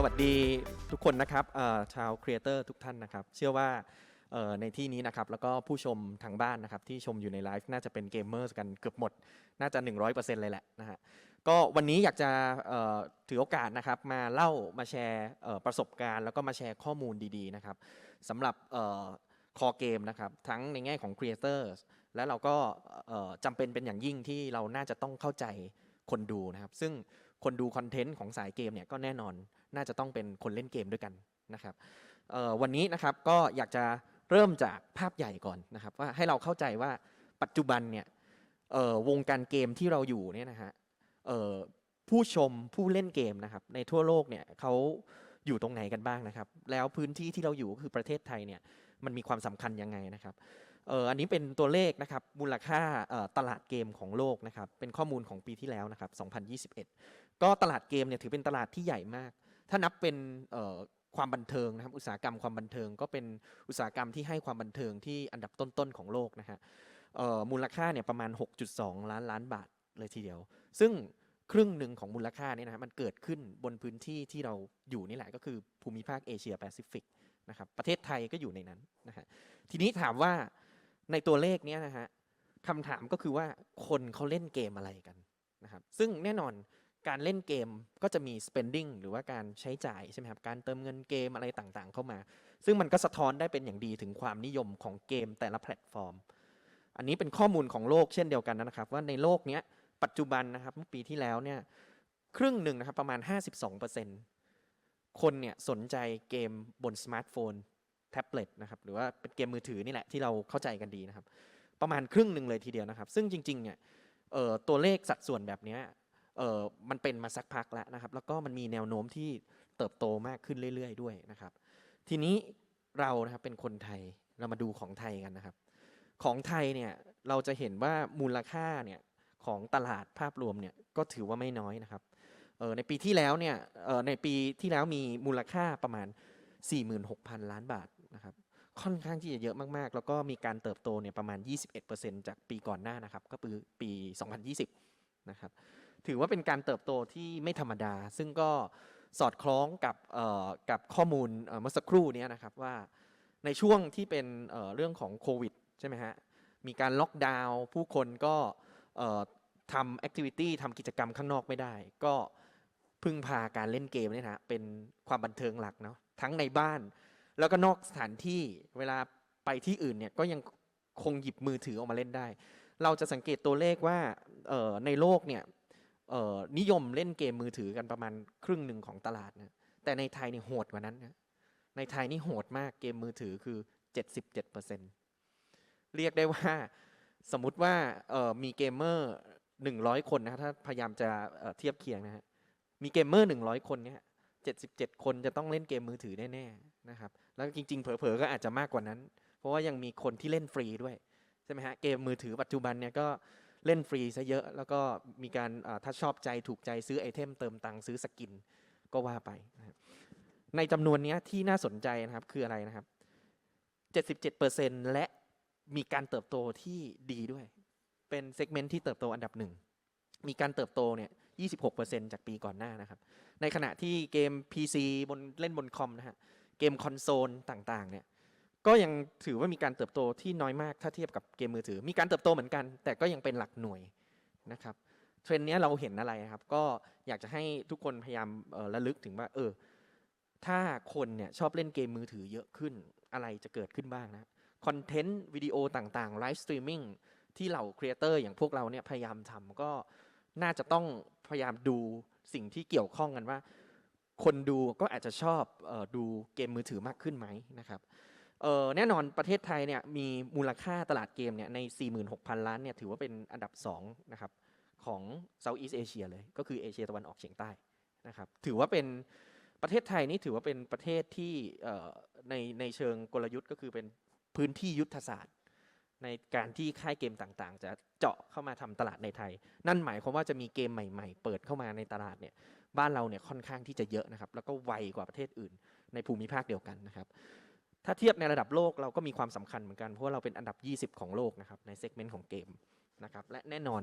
สวัสดีทุกคนนะครับชาวครีเอเตอร์ทุกท่านนะครับ เชื่อว่าในที่นี้นะครับแล้วก็ผู้ชมทางบ้านนะครับที่ชมอยู่ในไลฟ์น่าจะเป็นเกมเมอร์กันเกือบหมด น่าจะ 100%เลยแหละนะฮะก็วันนี้อยากจะถือโอกาสนะครับมาเล่ามาแชร์ประสบการณ์ แล้วก็มาแชร์ข้อมูลดีๆนะครับสำหรับคอเกมนะครับทั้งในแง่ของครีเอเตอร์และเราก็จำเป็นเป็นอย่างยิ่งที่เราน่าจะต้องเข้าใจคนดูนะครับ ซึ่ง คนดูคอนเทนต์ของสายเกมเนี่ยก็แน่นอนน่าจะต้องเป็นคนเล่นเกมด้วยกันนะครับวันนี้นะครับก็อยากจะเริ่มจากภาพใหญ่ก่อนนะครับว่าให้เราเข้าใจว่าปัจจุบันเนี่ยวงการเกมที่เราอยู่เนี่ยนะฮะผู้ชมผู้เล่นเกมนะครับในทั่วโลกเนี่ยเขาอยู่ตรงไหนกันบ้างนะครับ แล้วพื้นที่ที่เราอยู่ก็คือประเทศไทยเนี่ยมันมีความสำคัญยังไงนะครับอันนี้เป็นตัวเลขนะครับมูลค่าตลาดเกมของโลกนะครับเป็นข้อมูลของปีที่แล้วนะครับ 2021 ก็ตลาดเกมเนี่ยถือเป็นตลาดที่ใหญ่มาก ถ้านับเป็นความบันเทิงนะครับอุตสาหกรรมความบันเทิงก็เป็นอุตสาหกรรมที่ให้ความบันเทิงที่อันดับต้นๆของโลกนะฮะมูลค่าเนี่ยประมาณ 6.2 ล้านล้านบาทเลยทีเดียว ซึ่งครึ่งหนึ่งของมูลค่าเนี่ยนะฮะมันเกิดขึ้นบนพื้นที่ที่เราอยู่นี่แหละก็คือภูมิภาคเอเชียแปซิฟิกนะครับประเทศไทยก็อยู่ในนั้นนะฮะทีนี้ถามว่าในตัวเลขเนี้ยนะฮะคำถามก็คือว่าคนเขาเล่นเกมอะไรกันนะครับซึ่งแน่นอน การเล่นเกมก็จะมี spending หรือว่าการใช้จ่ายใช่ไหมครับ การเติมเงินเกมอะไรต่างๆ เข้ามา ซึ่งมันก็สะท้อนได้เป็นอย่างดีถึงความนิยมของเกมแต่ละแพลตฟอร์ม อันนี้เป็นข้อมูลของโลกเช่นเดียวกันนะครับ ว่าในโลกเนี้ยปัจจุบันนะครับเมื่อปีที่แล้วเนี่ยครึ่งหนึ่งนะครับประมาณ 52%คนเนี่ยสนใจเกมบนสมาร์ทโฟนแท็บเล็ตนะครับหรือว่าเป็นเกมมือถือนี่แหละที่เราเข้าใจกันดีนะครับ ประมาณครึ่งหนึ่งเลยทีเดียวนะครับ ซึ่งจริงๆเนี่ยตัวเลขสัดส่วนแบบนี้ เออมันเป็นมาสักพักแล้วนะครับ แล้วก็มันมีแนวโน้มที่เติบโตมากขึ้นเรื่อย ๆ ด้วยนะครับ ทีนี้เรานะครับเป็นคนไทยเรามาดูของไทยกันนะครับ ของไทยเนี่ยเราจะเห็นว่ามูลค่าเนี่ยของตลาดภาพรวมเนี่ยก็ถือว่าไม่น้อยนะครับเออในปีที่แล้วเนี่ยเออในปีที่แล้วมีมูลค่าประมาณ 46,000 ล้านบาทนะครับค่อนข้างที่จะเยอะมากๆ แล้วก็มีการเติบโตเนี่ยประมาณ 21%จากปีก่อนหน้านะครับ ก็คือปี 2020 นะครับ ถือว่าเป็นการเติบโตที่ไม่ธรรมดา ซึ่งก็สอดคล้องกับกับข้อมูลเมื่อสักครู่นี้นะครับว่าในช่วงที่เป็นเรื่องของโควิดใช่ไหมฮะมีการล็อกดาวน์ผู้คนก็ทำแอคทิวิตี้ทำกิจกรรมข้างนอกไม่ได้ ก็พึ่งพาการเล่นเกมเนี่ยนะเป็นความบันเทิงหลักเนาะทั้งในบ้าน แล้วก็นอกสถานที่เวลาไปที่อื่นเนี่ยก็ยังคงหยิบมือถือออกมาเล่นได้ เราจะสังเกตตัวเลขว่าในโลกเนี่ย นิยมเล่นเกมมือถือกันประมาณครึ่งหนึ่งของตลาดนะแต่ในไทยนี่โหดกว่านั้นนะในไทยนี่โหดมากเกมมือถือคือ 77%เรียกได้ว่าสมมุติว่ามีเกมเมอร์ 100 คนนะถ้าพยายามจะเเทียบเคียงนะฮะมีเกมเมอร์ 100 คนเนี่ย77 คนจะต้องเล่นเกมมือถือแน่ๆนะครับแล้วจริงๆ เผลอๆก็อาจจะมากกว่านั้น เพราะว่ายังมีคนที่เล่นฟรีด้วยใช่ไหมฮะเกมมือถือปัจจุบันเนี่ยก็ เล่นฟรีซะเยอะ แล้วก็มีการถ้าชอบใจถูกใจซื้อไอเทมเติมตังค์ซื้อสกินก็ว่าไปนะครับในจำนวนนี้ที่น่าสนใจนะครับคืออะไรนะครับ 77%และมีการเติบโตที่ดีด้วย เป็นเซกเมนต์ที่เติบโตอันดับหนึ่ง มีการเติบโตเนี่ย 26%จากปีก่อนหน้านะครับ ในขณะที่เกม PC บนเล่นบนคอมนะฮะ เกมคอนโซลต่างๆเนี่ย ก็ยังถือว่ามีการเติบโตที่น้อยมากถ้าเทียบกับเกมมือถือ มีการเติบโตเหมือนกัน แต่ก็ยังเป็นหลักหน่วยนะครับเทรนนี้เราเห็นอะไรครับ ก็อยากจะให้ทุกคนพยายามระลึกถึงว่าเออถ้าคนเนี่ยชอบเล่นเกมมือถือเยอะขึ้นอะไรจะเกิดขึ้นบ้างนะคอนเทนต์วิดีโอต่างๆไลฟ์สตรีมมิ่งที่เหล่าครีเอเตอร์อย่างพวกเราเนี่ยพยายามทำก็น่าจะต้องพยายามดูสิ่งที่เกี่ยวข้องกันว่า คนดูก็อาจจะชอบออดูเกมมือถือมากขึ้นไหมนะครับ เออแน่นอนประเทศไทยเนี่ยมีมูลค่าตลาดเกมเนี่ยใน 46,000 ล้านเนี่ยถือว่าเป็นอันดับ2นะครับของ Southeast Asia เลย ก็คือเอเชียตะวันออกเฉียงใต้นะครับถือว่าเป็นประเทศไทยนี่ถือว่าเป็นประเทศที่ในในเชิงกลยุทธ์ก็คือเป็นพื้นที่ยุทธศาสตร์ ในการที่ค่ายเกมต่างๆ จะเจาะเข้ามาทำตลาดในไทย นั่นหมายความว่าจะมีเกมใหม่ ๆ เปิดเข้ามาในตลาดเนี่ยบ้านเราเนี่ยค่อนข้างที่จะเยอะนะครับแล้วก็ไวกว่าประเทศอื่น ในภูมิภาคเดียวกันนะครับ ถ้าเทียบในระดับโลกเราก็มีความสำคัญเหมือนกัน เพราะว่าเราเป็นอันดับ 20 ของโลกนะครับในเซกเมนต์ของเกมนะครับและแน่นอน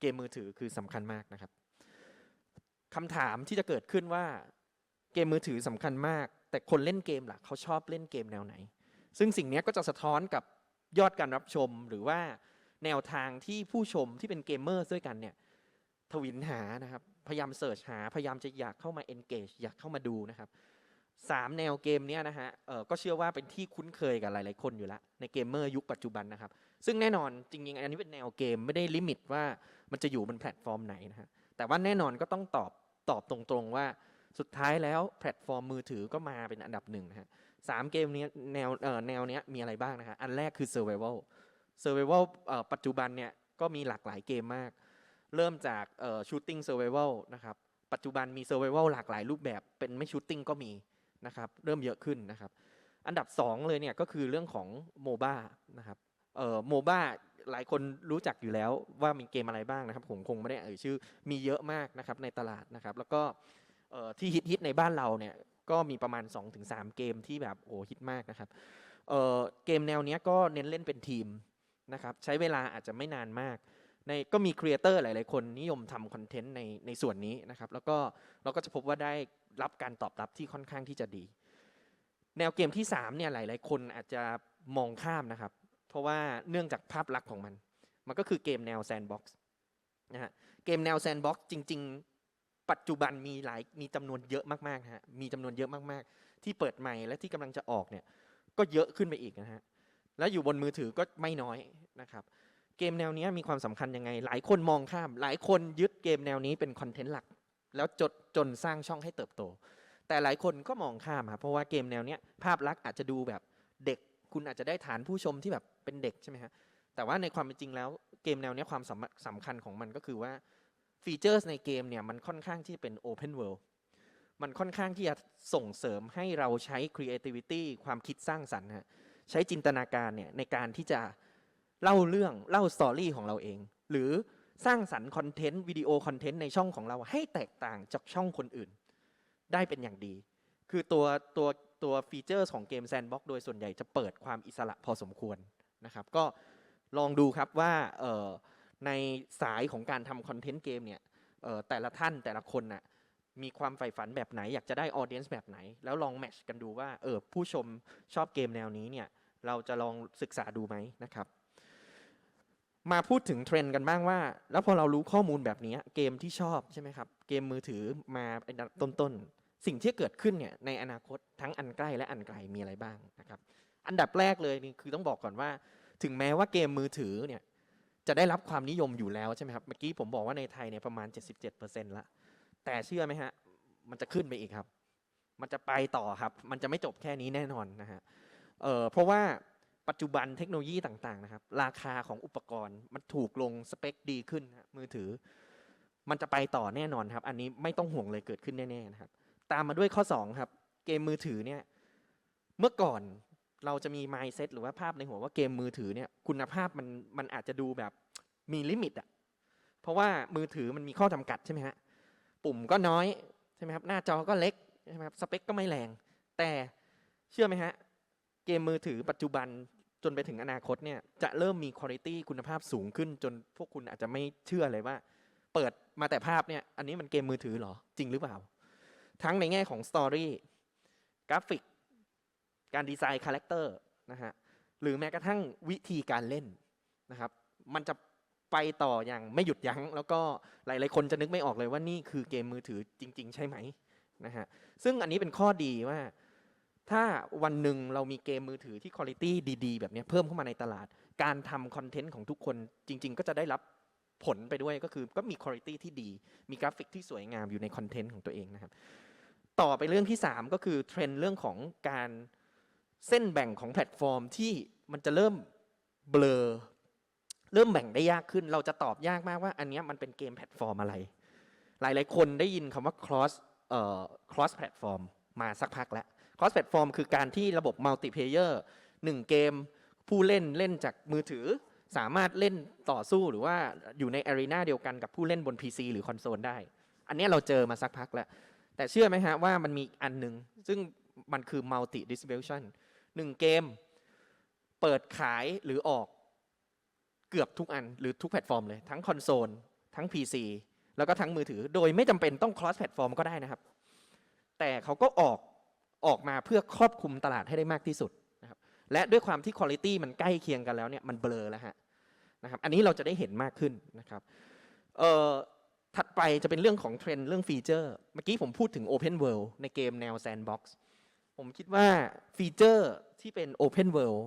เกมมือถือคือสำคัญมากนะครับคำถามที่จะเกิดขึ้นว่าเกมมือถือสำคัญมาก แต่คนเล่นเกมล่ะเขาชอบเล่นเกมแนวไหน ซึ่งสิ่งนี้ก็จะสะท้อนกับยอดการรับชมหรือว่าแนวทางที่ผู้ชมที่เป็นเกมเมอร์ด้วยกันเนี่ยทวินหานะครับ พยายามเสิร์ชหา พยายามจะอยากเข้ามา engage อยากเข้ามาดูนะครับ สามแนวเกมนี้นะฮะเออก็เชื่อว่าเป็นที่คุ้นเคยกับหลายๆคนอยู่แล้วในเกมเมอร์ยุคปัจจุบันนะครับ ซึ่งแน่นอนจริงๆ อันนี้เป็นแนวเกมไม่ได้ลิมิตว่ามันจะอยู่บนแพลตฟอร์มไหนนะฮะแต่ว่าแน่นอนก็ต้องตอบตอบตรงๆว่าสุดท้ายแล้วแพลตฟอร์มมือถือก็มาเป็นอันดับหนึ่งนะฮะสามเกมนี้แนวเอ่อแนวเนี้ยมีอะไรบ้างนะฮะอันแรกคือ Survival Survival เอ่อปัจจุบันเนี่ยก็มีหลากหลายเกมมาก เริ่มจากเอ่อ Shooting Survival นะครับปัจจุบันมี Survival หลากหลายรูปแบบเป็นไม่ Shooting ก็มี นะครับเริ่มเยอะขึ้นนะครับ อันดับ 2 เลยเนี่ยก็คือเรื่องของโมบ้านะครับเอ่อโมบ้าหลายคนรู้จักอยู่แล้วว่ามีเกมอะไรบ้างนะครับ ผมคงไม่ได้เอ่ยชื่อมีเยอะมากนะครับในตลาดนะครับ แล้วก็เอ่อที่ฮิตฮิตในบ้านเราเนี่ยก็มีประมาณ 2-3 เกมที่แบบโอ้ฮิตมากนะครับเอ่อเกมแนวนี้ก็เน้นเล่นเป็นทีมนะครับใช้เวลาอาจจะไม่นานมาก ในก็มีครีเอเตอร์หลาย ๆ คนนิยมทำคอนเทนต์ในในส่วนนี้นะครับ แล้วก็เราก็จะพบว่าได้รับการตอบรับที่ค่อนข้างที่จะดี แนวเกมที่3เนี่ยหลาย ๆ คนอาจจะมองข้ามนะครับ เพราะว่าเนื่องจากภาพลักษณ์ของมัน มันก็คือเกมแนวแซนด์บ็อกซ์นะฮะเกมแนวแซนด์บ็อกซ์จริง ๆ ปัจจุบันมีหลายมีจำนวนเยอะมากๆนะฮะมีจำนวนเยอะมาก ๆ ที่เปิดใหม่และที่กำลังจะออกเนี่ยก็เยอะขึ้นไปอีกนะฮะแล้วอยู่บนมือถือก็ไม่น้อยนะครับ เกมแนวนี้มีความสำคัญยังไง หลายคนมองข้าม หลายคนยึดเกมแนวนี้เป็นคอนเทนต์หลัก แล้วจดจนสร้างช่องให้เติบโต แต่หลายคนก็มองข้ามครับเพราะว่าเกมแนวนี้ภาพลักษณ์อาจจะดูแบบเด็ก คุณอาจจะได้ฐานผู้ชมที่แบบเป็นเด็กใช่ไหมฮะแต่ว่าในความเป็นจริงแล้วเกมแนวนี้ความสำสำคัญของมันก็คือว่าฟีเจอร์ในเกมเนี่ยมันค่อนข้างที่จะเป็น Open World มันค่อนข้างที่จะส่งเสริมให้เราใช้ creativity ความคิดสร้างสรรค์ฮะใช้จินตนาการเนี่ยในการที่จะ เล่าเรื่องเล่าสตอรี่ของเราเอง หรือสร้างสรรค์คอนเทนต์วิดีโอคอนเทนต์ในช่องของเราให้แตกต่างจากช่องคนอื่น ได้เป็นอย่างดี คือตัวตัวตัวฟีเจอร์ของเกมแซนด์บ็อกโดยส่วนใหญ่จะเปิดความอิสระพอสมควรนะครับ ก็ลองดูครับว่าในสายของการทำคอนเทนต์เกมเนี่ยแต่ละท่านแต่ละคนน่ะมีความใฝ่ฝันแบบไหน อยากจะได้ออเดียนส์แบบไหน แล้วลองแมทช์กันดูว่าเออผู้ชมชอบเกมแนวนี้เนี่ยเราจะลองศึกษาดูไหมนะครับ มาพูดถึงเทรนด์กันบ้างว่า แล้วพอเรารู้ข้อมูลแบบนี้เกมที่ชอบใช่ไหมครับเกมมือถือมาเป็นต้นๆสิ่งที่เกิดขึ้นเนี่ยในอนาคตทั้งอันใกล้และอันไกลมีอะไรบ้างนะครับอันดับแรกเลยนี่คือต้องบอกก่อนว่า ถึงแม้ว่าเกมมือถือเนี่ยจะได้รับความนิยมอยู่แล้วใช่ไหมครับเมื่อกี้ผมบอกว่าในไทยเนี่ยประมาณ 77%ละแต่เชื่อไหมฮะมันจะขึ้นไปอีกครับ มันจะไปต่อครับ มันจะไม่จบแค่นี้แน่นอนนะฮะเออเพราะว่า ปัจจุบันเทคโนโลยีต่างๆนะครับ ราคาของอุปกรณ์มันถูกลงสเปคดีขึ้นมือถือ มันจะไปต่อแน่นอนครับ อันนี้ไม่ต้องห่วงเลยเกิดขึ้นแน่ๆนะครับ ตามมาด้วยข้อ2ครับ เกมมือถือเนี่ยเมื่อก่อนเราจะมี mindset หรือว่าภาพในหัวว่าเกมมือถือเนี่ยคุณภาพมันมันอาจจะดูแบบมีลิมิตอะเพราะว่ามือถือมันมีข้อจำกัดใช่ไหมฮะปุ่มก็น้อยใช่ไหมครับหน้าจอก็เล็กใช่ไหมครับสเปคก็ไม่แรง แต่เชื่อไหมฮะเกมมือถือปัจจุบัน จนไปถึงอนาคตเนี่ยจะเริ่มมีคุณภาพคุณภาพสูงขึ้น จนพวกคุณอาจจะไม่เชื่อเลยว่า เปิดมาแต่ภาพเนี่ยอันนี้มันเกมมือถือเหรอจริงหรือเปล่า ทั้งในแง่ของสตอรี่กราฟิก การดีไซน์คาแรคเตอร์นะฮะหรือแม้กระทั่งวิธีการเล่นนะครับ มันจะไปต่ออย่างไม่หยุดยั้ง แล้วก็หลาย ๆ คนจะนึกไม่ออกเลยว่านี่คือเกมมือถือจริง ๆ ใช่ไหมนะฮะซึ่งอันนี้เป็นข้อดีว่า ถ้าวันหนึ่งเรามีเกมมือถือที่คุณภาพดีๆ แบบนี้เพิ่มเข้ามาในตลาด การทำคอนเทนต์ของทุกคนจริง ๆ ก็จะได้รับผลไปด้วยก็คือก็มีคุณภาพที่ดี มีกราฟิกที่สวยงามอยู่ในคอนเทนต์ของตัวเองนะครับ ต่อไปเรื่องที่ 3 ก็คือเทรนด์เรื่องของการเส้นแบ่งของแพลตฟอร์มที่มันจะเริ่มเบลอเริ่มแบ่งได้ยากขึ้น เราจะตอบยากมากว่าอันนี้มันเป็นเกมแพลตฟอร์มอะไร หลาย ๆ คนได้ยินคำว่า cross เอ่อ cross platform มาสักพักแล้ว cross platform คือการที่ระบบ multiplayer หนึ่งเกม ผู้เล่นเล่นจากมือถือ สามารถเล่นต่อสู้หรือว่าอยู่ใน arena เดียวกันกับผู้เล่นบน PC หรือคอนโซลได้ อันนี้เราเจอมาสักพักแล้ว แต่เชื่อไหมฮะว่ามันมีอันหนึ่งซึ่งมันคือ multi distribution หนึ่งเกม เปิดขายหรือออกเกือบทุกอันหรือทุกแพลตฟอร์มเลย ทั้งคอนโซลทั้ง PC แล้วก็ทั้งมือถือ โดยไม่จำเป็นต้อง cross platform ก็ได้นะครับ แต่เขาก็ออก ออกมาเพื่อครอบคลุมตลาดให้ได้มากที่สุดนะครับและด้วยความที่คุณภาพมันใกล้เคียงกันแล้วเนี่ยมันเบลอแล้วฮะนะครับอันนี้เราจะได้เห็นมากขึ้นนะครับเอ่อถัดไปจะเป็นเรื่องของเทรนด์เรื่องฟีเจอร์ เมื่อกี้ผมพูดถึง Open World ในเกมแนว Sandbox ผมคิดว่าฟีเจอร์ที่เป็น Open World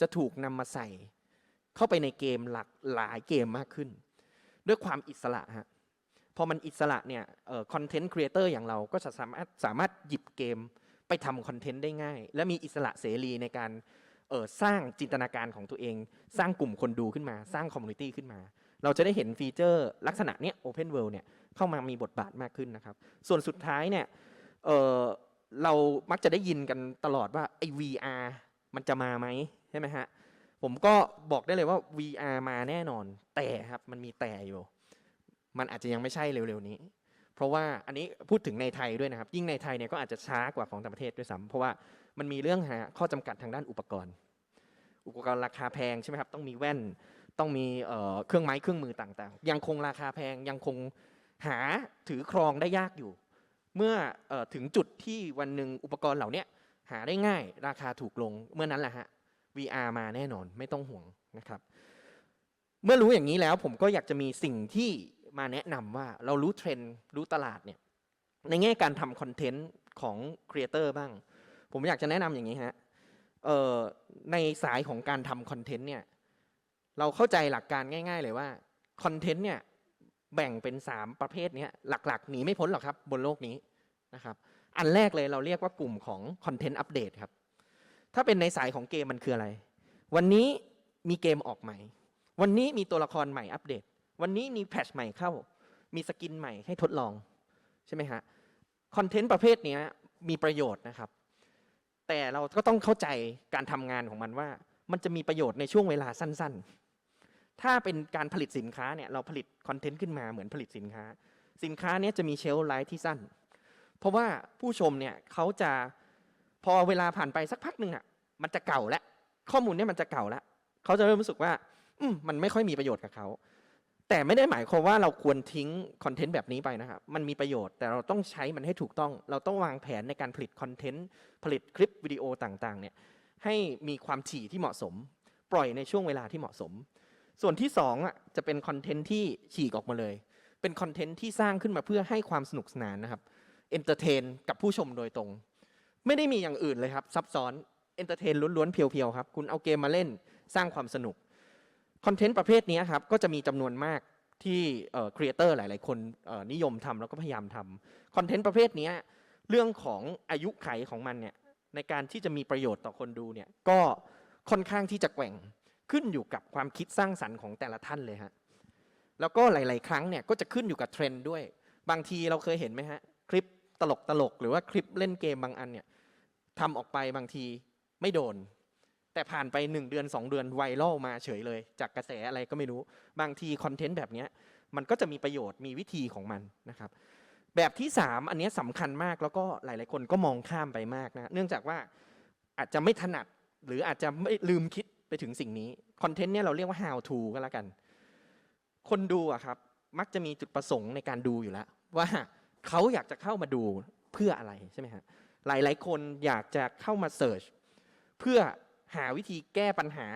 จะถูกนำมาใส่ เข้าไปในเกมหลากหลายเกมมากขึ้น ด้วยความอิสระฮะพอมันอิสระเนี่ยคอนเทนต์ครีเอเตอร์อย่างเราก็จะสามารถสามารถหยิบเกม ทำคอนเทนต์ได้ง่าย และมีอิสระเสรีในการเออสร้างจินตนาการของตัวเอง สร้างกลุ่มคนดูขึ้นมา สร้างคอมมูนิตี้ขึ้นมา เราจะได้เห็นฟีเจอร์ลักษณะเนี้ย Open World เนี่ยเข้ามามีบทบาทมากขึ้นนะครับ ส่วนสุดท้ายเนี่ยเออเรามักจะได้ยินกันตลอดว่าไอ้ VR มันจะมาไหมใช่ไหมฮะผมก็บอกได้เลยว่า VR มาแน่นอน แต่ครับมันมีแต่อยู่ มันอาจจะยังไม่ใช่เร็วๆนี้ เพราะว่าอันนี้พูดถึงในไทยด้วยนะครับ ยิ่งในไทยเนี่ยก็อาจจะช้ากว่าของต่างประเทศด้วยซ้ำเพราะว่ามันมีเรื่องหาข้อจำกัดทางด้านอุปกรณ์ อุปกรณ์ราคาแพงใช่ไหมครับต้องมีแว่นต้องมีเครื่องไม้เครื่องมือต่างๆ ยังคงราคาแพงยังคงหาถือครองได้ยากอยู่ เมื่อถึงจุดที่วันหนึ่งอุปกรณ์เหล่านี้หาได้ง่ายราคาถูกลงเมื่อนั้นแหละฮะ VR มาแน่นอนไม่ต้องห่วงนะครับ เมื่อรู้อย่างนี้แล้วผมก็อยากจะมีสิ่งที่ มาแนะนำว่าเรารู้เทรนด์รู้ตลาดเนี่ยในแง่การทำคอนเทนต์ของครีเอเตอร์บ้าง ผมอยากจะแนะนำอย่างนี้ฮะในสายของการทำคอนเทนต์เนี่ยเราเข้าใจหลักการง่าย ๆ เลยว่าคอนเทนต์เนี่ยแบ่งเป็น 3 ประเภทเนี้ยหลักๆหนีไม่พ้นหรอกครับบนโลกนี้นะครับอันแรกเลยเราเรียกว่ากลุ่มของคอนเทนต์อัปเดตครับ ถ้าเป็นในสายของเกมมันคืออะไร วันนี้มีเกมออกใหม่ วันนี้มีตัวละครใหม่อัปเดต วันนี้มีแพทชใหม่เข้า มีสกินใหม่ให้ทดลอง ใช่ไหมฮะ คอนเทนต์ประเภทนี้มีประโยชน์นะครับ แต่เราก็ต้องเข้าใจการทำงานของมันว่า มันจะมีประโยชน์ในช่วงเวลาสั้นๆ ถ้าเป็นการผลิตสินค้าเนี่ยเราผลิตคอนเทนต์ขึ้นมาเหมือนผลิตสินค้า สินค้าเนี้ยจะมีเชลฟ์ไลฟ์ที่สั้น เพราะว่าผู้ชมเนี่ยเขาจะพอเวลาผ่านไปสักพักหนึ่งอะมันจะเก่าแล้วข้อมูลเนี่ยมันจะเก่าแล้วเขาจะเริ่มรู้สึกว่า อืมมันไม่ค่อยมีประโยชน์กับเขา แต่ไม่ได้หมายความว่าเราควรทิ้งคอนเทนต์แบบนี้ไปนะครับ มันมีประโยชน์แต่เราต้องใช้มันให้ถูกต้อง เราต้องวางแผนในการผลิตคอนเทนต์ผลิตคลิปวิดีโอต่างๆเนี่ยให้มีความถี่ที่เหมาะสม ปล่อยในช่วงเวลาที่เหมาะสม ส่วนที่สองอะจะเป็นคอนเทนต์ที่ฉีกออกมาเลย เป็นคอนเทนต์ที่สร้างขึ้นมาเพื่อให้ความสนุกสนานนะครับเอนเตอร์เทนกับผู้ชมโดยตรง ไม่ได้มีอย่างอื่นเลยครับซับซ้อนเอนเตอร์เทนล้วนๆเพียวๆครับคุณเอาเกมมาเล่นสร้างความสนุก คอนเทนต์ประเภทนี้ครับก็จะมีจำนวนมากที่ครีเอเตอร์หลาย ๆ คนนิยมทำแล้วก็พยายามทำคอนเทนต์ประเภทนี้เรื่องของอายุไขของมันเนี่ยในการที่จะมีประโยชน์ต่อคนดูเนี่ยก็ค่อนข้างที่จะแกว่งขึ้นอยู่กับความคิดสร้างสรรค์ของแต่ละท่านเลยฮะแล้วก็หลาย ๆ ครั้งเนี่ยก็จะขึ้นอยู่กับเทรนด์ด้วย บางทีเราเคยเห็นไหมฮะคลิปตลกตลกๆหรือว่าคลิปเล่นเกมบางอันเนี่ยทำออกไปบางทีไม่โดน แต่ผ่านไป 1 เดือน 2 เดือนไวรัลมาเฉยเลย จากกระแสอะไรก็ไม่รู้ บางทีคอนเทนต์แบบนี้มันก็จะมีประโยชน์มีวิธีของมันนะครับ แบบที่ 3 อันนี้สำคัญมากแล้วก็หลาย ๆ คนก็มองข้ามไปมากนะ เนื่องจากว่าอาจจะไม่ถนัดหรืออาจจะไม่ลืมคิดไปถึงสิ่งนี้คอนเทนต์เนี่ยเราเรียกว่า how to ก็แล้วกัน คนดูอะครับมักจะมีจุดประสงค์ในการดูอยู่แล้ว ว่าเขาอยากจะเข้ามาดูเพื่ออะไรใช่ไหมฮะหลาย ๆ คนอยากจะเข้ามาเสิร์ชเพื่อ หาวิธีแก้ปัญหา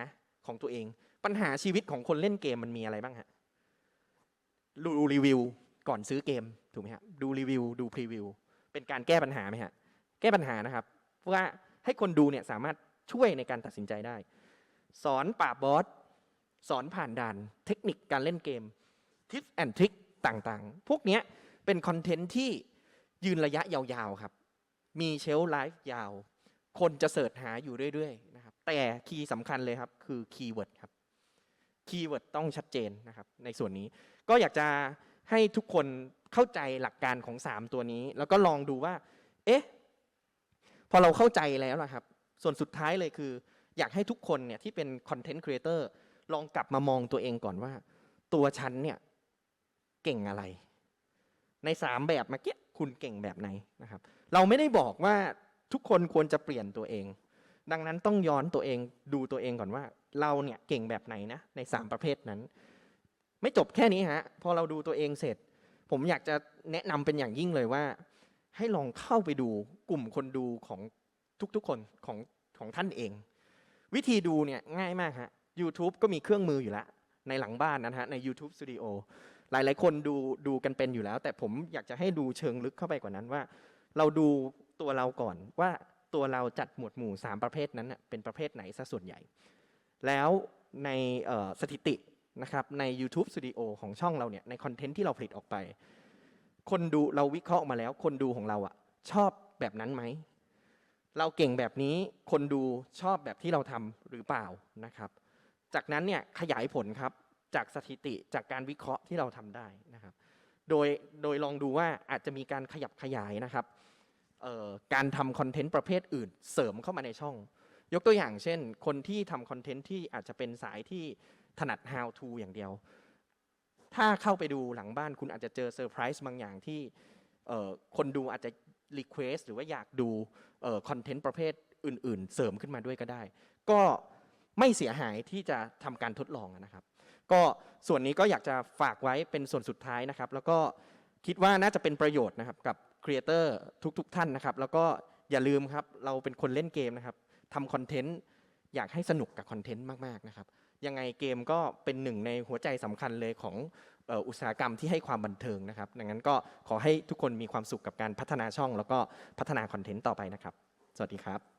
ของตัวเอง ปัญหาชีวิตของคนเล่นเกมมันมีอะไรบ้างฮะดูรีวิวก่อนซื้อเกมถูกไหมฮะดูรีวิวดูพรีวิวเป็นการแก้ปัญหาไหมฮะแก้ปัญหานะครับเพราะว่าให้คนดูเนี่ยสามารถช่วยในการตัดสินใจได้ สอนปราบบอสสอนผ่านด่าน เทคนิคการเล่นเกมทิปแอนทริคต่างๆ พวกนี้เป็นคอนเทนต์ที่ยืนระยะยาวๆครับ มีเชลฟ์ไลฟ์ยาว คนจะเสิร์ชหาอยู่เรื่อยๆนะครับ แต่คีย์สำคัญเลยครับคือคีย์เวิร์ดครับคีย์เวิร์ดต้องชัดเจนนะครับในส่วนนี้ก็อยากจะให้ทุกคนเข้าใจหลักการของ 3 ตัวนี้ แล้วก็ลองดูว่า เอ๊ะ พอเราเข้าใจแล้วล่ะครับ ส่วนสุดท้ายเลยคือ อยากให้ทุกคนเนี่ยที่เป็นคอนเทนต์ครีเอเตอร์ลองกลับมามองตัวเองก่อนว่า ตัวฉันเนี่ยเก่งอะไร ใน 3 แบบเมื่อกี้คุณเก่งแบบไหนนะครับ เราไม่ได้บอกว่าทุกคนควรจะเปลี่ยนตัวเอง ดังนั้นต้องย้อนตัวเองดูตัวเองก่อนว่า เราเนี่ยเก่งแบบไหนนะใน 3 ประเภทนั้น ไม่จบแค่นี้ฮะพอเราดูตัวเองเสร็จ ผมอยากจะแนะนำเป็นอย่างยิ่งเลยว่า ให้ลองเข้าไปดูกลุ่มคนดูของทุกๆคนของของท่านเอง วิธีดูเนี่ยง่ายมากฮะ YouTube ก็มีเครื่องมืออยู่แล้ว ในหลังบ้านนะฮะใน YouTube Studio หลายๆ คนดูดูกันเป็นอยู่แล้ว แต่ผมอยากจะให้ดูเชิงลึกเข้าไปกว่านั้นว่า เราดูตัวเราก่อนว่า ตัวเราจัดหมวดหมู่ 3 ประเภทนั้นเป็นประเภทไหนซะส่วนใหญ่ แล้วในสถิตินะครับใน YouTube Studio ของช่องเราเนี่ยในคอนเทนต์ที่เราผลิตออกไป คนดูเราวิเคราะห์มาแล้ว คนดูของเราอะชอบแบบนั้นไหม เราเก่งแบบนี้คนดูชอบแบบที่เราทำหรือเปล่านะครับ จากนั้นเนี่ยขยายผลครับจากสถิติจากการวิเคราะห์ที่เราทำได้นะครับ โดยโดยลองดูว่าอาจจะมีการขยับขยายนะครับ การทำคอนเทนต์ประเภทอื่นเสริมเข้ามาในช่อง ยกตัวอย่างเช่น คนที่ทำคอนเทนต์ที่อาจจะเป็นสายที่ถนัด how to อย่างเดียว ถ้าเข้าไปดูหลังบ้านคุณอาจจะเจอเซอร์ไพรส์บางอย่างที่คนดูอาจจะรีเควสหรือว่าอยากดูคอนเทนต์ประเภทอื่น ๆ เสริมขึ้นมาด้วยก็ได้ ก็ไม่เสียหายที่จะทำการทดลองนะครับ ก็ส่วนนี้ก็อยากจะฝากไว้เป็นส่วนสุดท้ายนะครับ แล้วก็คิดว่าน่าจะเป็นประโยชน์นะครับกับ ครีเอเตอร์ทุกๆท่านนะครับ แล้วก็อย่าลืมครับ เราเป็นคนเล่นเกมนะครับทำคอนเทนต์อยากให้สนุกกับคอนเทนต์มากๆนะครับ ยังไงเกมก็เป็นหนึ่งในหัวใจสำคัญเลยของอุตสาหกรรมที่ให้ความบันเทิงนะครับ ดังนั้นก็ขอให้ทุกคนมีความสุขกับการพัฒนาช่อง แล้วก็พัฒนาคอนเทนต์ต่อไปนะครับ สวัสดีครับ